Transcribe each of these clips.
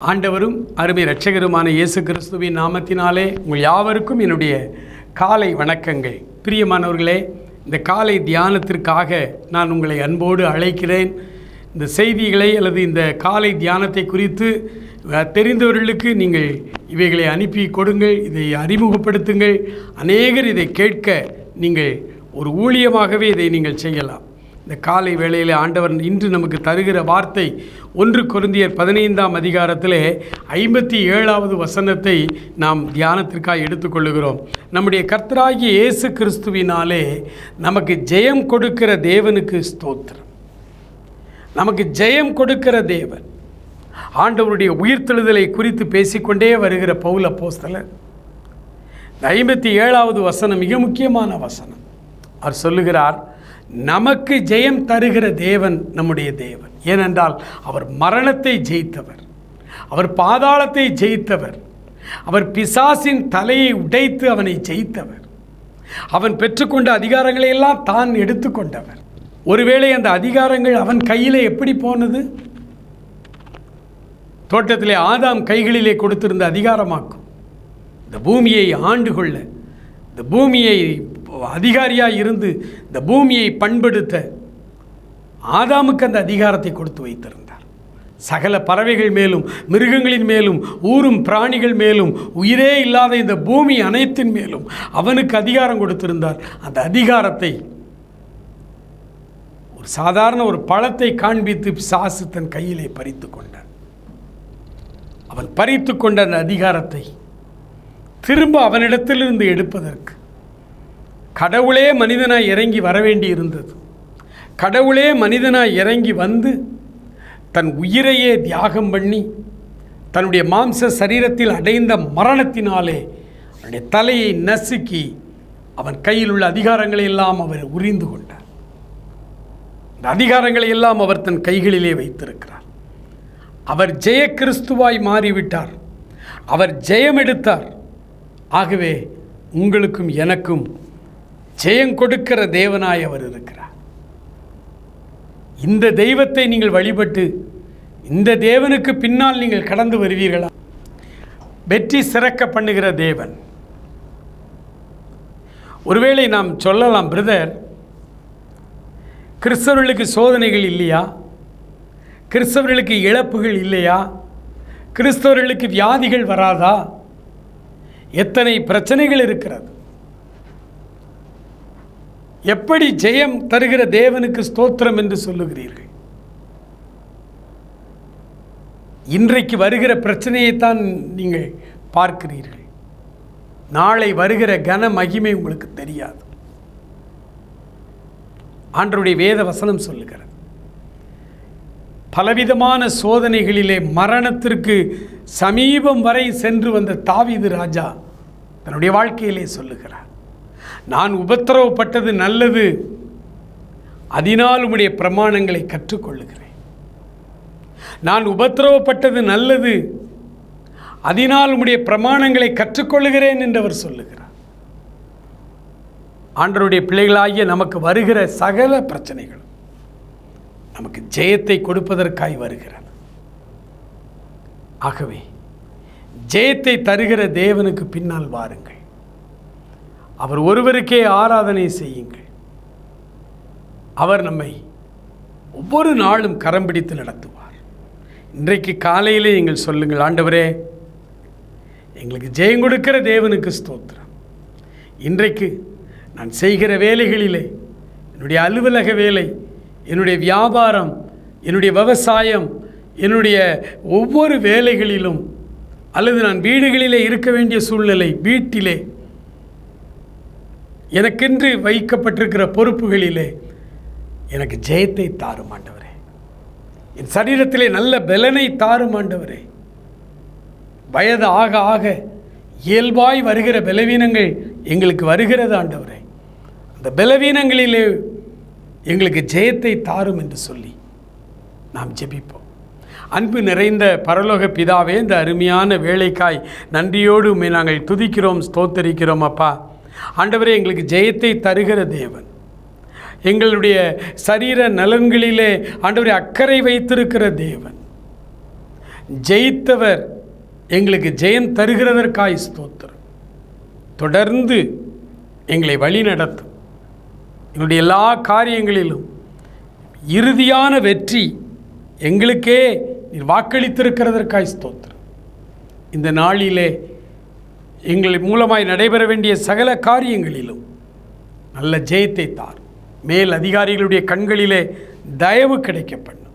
ஆண்டவரும் அருமை இரட்சகருமான இயேசு கிறிஸ்துவின் நாமத்தினாலே உங்கள் யாவருக்கும் என்னுடைய காலை வணக்கங்கள். பிரியமானவர்களே இந்த காலை தியானத்திற்காக நான் உங்களை அன்போடு அழைக்கிறேன். இந்த செய்திகளை அல்லது இந்த காலை தியானத்தை குறித்து தெரிந்தவர்களுக்கு நீங்கள் இவைகளை அனுப்பி கொடுங்கள் இதை அறிமுகப்படுத்துங்கள். அநேகர் இதை கேட்க நீங்கள் ஒரு ஊழியமாகவே இதை நீங்கள் செய்யலாம். இந்த காலை வேளையில் ஆண்டவர் இன்று நமக்கு தருகிற வார்த்தை ஒன்று குருந்தியர் பதினைந்தாம் அதிகாரத்திலே ஐம்பத்தி ஏழாவது வசனத்தை நாம் தியானத்திற்காக எடுத்துக்கொள்ளுகிறோம். நம்முடைய கர்த்தராகிய இயேசு கிறிஸ்துவினாலே நமக்கு ஜெயம் கொடுக்கிற தேவனுக்கு ஸ்தோத்திரம். நமக்கு ஜெயம் கொடுக்கிற தேவன். ஆண்டவருடைய உயிர்த்தெழுதலை குறித்து பேசிக்கொண்டே வருகிற பவுல போஸ்தலர் ஐம்பத்தி ஏழாவது வசனம் மிக முக்கியமான வசனம். அவர் சொல்லுகிறார் நமக்கு ஜெயம் தருகிற தேவன் நம்முடைய தேவன். ஏனென்றால் அவர் மரணத்தை ஜெயித்தவர். அவர் பாதாளத்தை ஜெயித்தவர். அவர் பிசாசின் தலையை உடைத்து அவனை ஜெயித்தவர். அவன் பெற்றுக்கொண்ட அதிகாரங்களை எல்லாம் தான் எடுத்துக்கொண்டவர். ஒருவேளை அந்த அதிகாரங்கள் அவன் கையில் எப்படி போனது? தோட்டத்திலே ஆதாம் கைகளிலே கொடுத்திருந்த அதிகாரமாக்கும். இந்த பூமியை ஆண்டு கொள்ள இந்த பூமியை அதிகாரியாக இருந்து இந்த பூமியை பண்படுத்த ஆதாமுக்கு அந்த அதிகாரத்தை கொடுத்து வைத்திருந்தார். சகல பறவைகள் மேலும் மிருகங்களின் மேலும் ஊரும் பிராணிகள் மேலும் உயிரே இல்லாத இந்த பூமி அனைத்தின் மேலும் அவனுக்கு அதிகாரம் கொடுத்திருந்தார். அந்த அதிகாரத்தை ஒரு சாதாரண ஒரு பழத்தை காண்பித்து சாசு தன் கையிலே பறித்து கொண்டான். அவன் பறித்து கொண்ட அந்த அதிகாரத்தை திரும்ப அவனிடத்திலிருந்து எடுப்பதற்கு கடவுளே மனிதனாய் இறங்கி வர வேண்டி இருந்தது கடவுளே மனிதனாய் இறங்கி வந்து தன் உயிரையே தியாகம் பண்ணி தன்னுடைய மாம்ச சரீரத்தில் அடைந்த மரணத்தினாலே அவனுடைய தலையை நசுக்கி அவன் கையில் உள்ள அதிகாரங்களை எல்லாம் அவர் உரிந்து கொண்டார். இந்த அதிகாரங்களை எல்லாம் அவர் தன் கைகளிலே வைத்திருக்கிறார். அவர் ஜெய கிறிஸ்துவாய் மாறிவிட்டார். அவர் ஜெயம் எடுத்தார் ஆகவே உங்களுக்கும் எனக்கும் ஜெயம் கொடுக்கிற தேவனாய் அவர் இருக்கிறார். இந்த தெய்வத்தை நீங்கள் வழிபட்டு இந்த தேவனுக்கு பின்னால் நீங்கள் கடந்து வருவீர்களா? வெற்றி சிறக்க பண்ணுகிற தேவன். ஒருவேளை நாம் சொல்லலாம் பிரதர் கிறிஸ்தவர்களுக்கு சோதனைகள் இல்லையா? கிறிஸ்தவர்களுக்கு இழப்புகள் இல்லையா? கிறிஸ்தவர்களுக்கு வியாதிகள் வராதா? எத்தனை பிரச்சனைகள் இருக்கிறது? எப்படி ஜெயம் தருகிற தேவனுக்கு ஸ்தோத்திரம் என்று சொல்லுகிறீர்கள்? இன்றைக்கு வருகிற பிரச்சனையைத்தான் நீங்கள் பார்க்கிறீர்கள். நாளை வருகிற கன மகிமை உங்களுக்கு தெரியாது. ஆண்டருடைய வேத வசனம் சொல்லுகிறது. பலவிதமான சோதனைகளிலே மரணத்திற்கு சமீபம் வரை சென்று வந்த தாவீது ராஜா தன்னுடைய வாழ்க்கையிலே சொல்லுகிறார். நான் உபத்திரவப்பட்டது நல்லது. அதனால் உம்முடைய பிரமாணங்களை கற்றுக்கொள்ளுகிறேன். நான் உபத்திரவப்பட்டது நல்லது. அதனால் உம்முடைய பிரமாணங்களை கற்றுக்கொள்ளுகிறேன் என்று அவர் சொல்லுகிறார். ஆண்டருடைய பிள்ளைகளாகிய நமக்கு வருகிற சகல பிரச்சனைகளும் நமக்கு ஜெயத்தை கொடுப்பதற்காய் வருகிறது. ஆகவே ஜெயத்தை தருகிற தேவனுக்கு பின்னால் வாருங்கள். அவர் ஒருவருக்கே ஆராதனை செய்யுங்கள். அவர் நம்மை ஒவ்வொரு நாளும் கரம் பிடித்து நடத்துவார். இன்றைக்கு காலையிலே நீங்கள் சொல்லுங்கள் ஆண்டவரே எங்களுக்கு ஜெயம் கொடுக்கிற தேவனுக்கு ஸ்தோத்திரம். இன்றைக்கு நான் செய்கிற வேலைகளிலே என்னுடைய அலுவலக வேலை என்னுடைய வியாபாரம் என்னுடைய விவசாயம் என்னுடைய ஒவ்வொரு வேலைகளிலும் அல்லது நான் வீடுகளிலே இருக்க வேண்டிய சூழ்நிலை வீட்டிலே எனக்கென்று வைக்கப்பட்டிருக்கிற பொறுப்புகளிலே எனக்கு ஜெயத்தை தாரும் ஆண்டவரே. என் சரீரத்திலே நல்ல பலனை தாரும் ஆண்டவரே. வயது ஆக ஆக இயல்பாய் வருகிற பலவீனங்கள் எங்களுக்கு வருகிறது ஆண்டவரே. அந்த பலவீனங்களிலே எங்களுக்கு ஜெயத்தை தாரும் என்று சொல்லி நாம் ஜெபிப்போம். அன்பு நிறைந்த பரலோக பிதாவே இந்த அருமையான வேலைக்காய் நன்றியோடு உண்மை நாங்கள் துதிக்கிறோம் ஸ்தோத்தரிக்கிறோம் அப்பா. ஆண்டவரே எங்களுக்கு ஜெயத்தை தருகிற தேவன். எங்களுடைய சரீர நலன்களிலே ஆண்டவரை அக்கறை வைத்திருக்கிற தேவன். ஜெயித்தவர் எங்களுக்கு ஜெயம் தருகிறதற்காய் ஸ்தோத்திரம். தொடர்ந்து எங்களை வழி நடத்தும். என்னுடைய எல்லா காரியங்களிலும் இறுதியான வெற்றி எங்களுக்கே நீர் வாக்களித்திருக்கிறதற்காய் ஸ்தோத்திரம். இந்த நாளிலே எங்கள் மூலமாய் நடைபெற வேண்டிய சகல காரியங்களிலும் நல்ல ஜெயத்தை தார். மேல் அதிகாரிகளுடைய கண்களிலே தயவு கிடைக்க பண்ணும்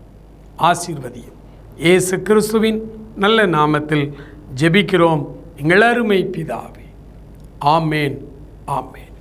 ஆசீர்வதியும். இயேசு கிறிஸ்துவின் நல்ல நாமத்தில் ஜெபிக்கிறோம். எங்கள் அருமை பிதாவே. ஆமேன் ஆமேன்.